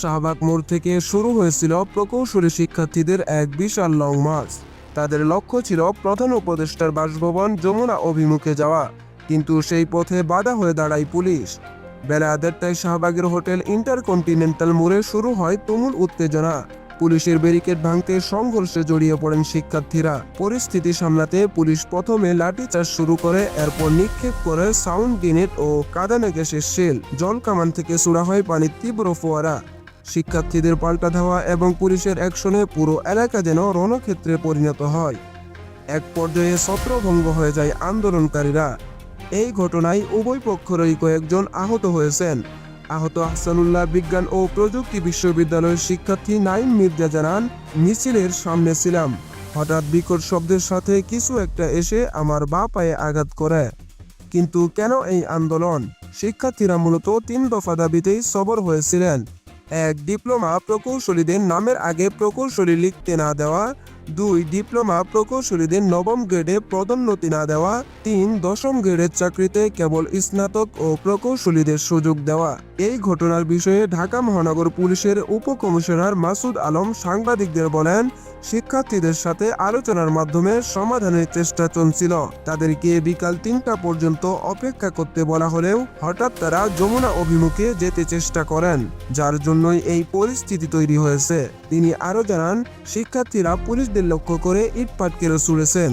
শাহবাগ মোড় থেকে শুরু হয়েছিল প্রকৌশলী শিক্ষার্থীদের এক বিশাল লং মার্চ তাদের লক্ষ্য ছিল প্রধান উপদেষ্টার বাসভবন যমুনা অভিমুখে যাওয়া। কিন্তু সেই পথে বাধা হয়ে দাঁড়ায় পুলিশ। বেলা দেড়টায় শাহবাগের হোটেল ইন্টারকন্টিনেন্টাল মোড়ে শুরু হয় তুমুল উত্তেজনা। পুলিশের ব্যারিকেড ভাঙতে সংঘর্ষে জড়িয়ে পড়েন শিক্ষার্থীরা। পরিস্থিতি সামলাতে পুলিশ প্রথমে লাঠিচার্জ শুরু করে, এরপর নিক্ষেপ করে সাউন্ড গ্রেনেড ও কাদানে গ্যাসের শেল জল কামান থেকে ছোড়া হয় পানির তীব্র ফোয়ারা। শিক্ষার্থীদের পাল্টা ধাওয়া এবং পুলিশের অ্যাকশনে পুরো এলাকা যেন রণক্ষেত্রে পরিণত হয়। এক পর্যায়ে ছত্রভঙ্গ হয়ে যায় আন্দোলনকারীরা। এই ঘটনায় উভয় পক্ষেরই কয়েকজন আহত হয়েছেন। আহত আহসানুল্লাহ বিজ্ঞান ও প্রযুক্তি বিশ্ববিদ্যালয়ের শিক্ষার্থী নাইম মির্জা জানান, মিছিলের সামনে ছিলাম। হঠাৎ বিকট শব্দের সাথে কিছু একটা এসে আমার বা পায়ে আঘাত করে। কিন্তু কেন এই আন্দোলন? শিক্ষার্থীরা মূলত তিন দফা দাবিতেই সবর হয়েছিলেন। এক ডিপ্লোমা প্রকৌশলীদের নামের আগে প্রকৌশলী লিখতে না দেওয়া দুই ডিপ্লোমা প্রকৌশলীদের নবম গ্রেডে পদোন্নতি না দেওয়া, তিন দশম গ্রেডের চাকরিতে কেবল স্নাতক ও প্রকৌশলীদের সুযোগ দেওয়া। এই ঘটনার বিষয়ে ঢাকা মহানগর পুলিশের উপকমিশনার মাসুদ আলম সাংবাদিকদের বলেন, শিক্ষার্থীদের সাথে আলোচনার মাধ্যমে সমাধানের চেষ্টা চলছিল। তাদেরকে বিকাল তিনটা পর্যন্ত অপেক্ষা করতে বলা হলেও হঠাৎ তারা যমুনা অভিমুখে যেতে চেষ্টা করেন, যার জন্যই এই পরিস্থিতি তৈরি হয়েছে। তিনি আরও জানান, শিক্ষার্থীরা পুলিশদের লক্ষ্য করে ইট পাটকেরও ছুড়েছেন।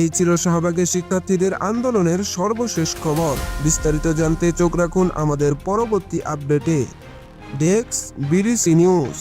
এই ছিল শাহবাগের শিক্ষার্থীদের আন্দোলনের সর্বশেষ খবর। বিস্তারিত জানতে চোখ রাখুন আমাদের পরবর্তী আপডেটে। Desk BDC news.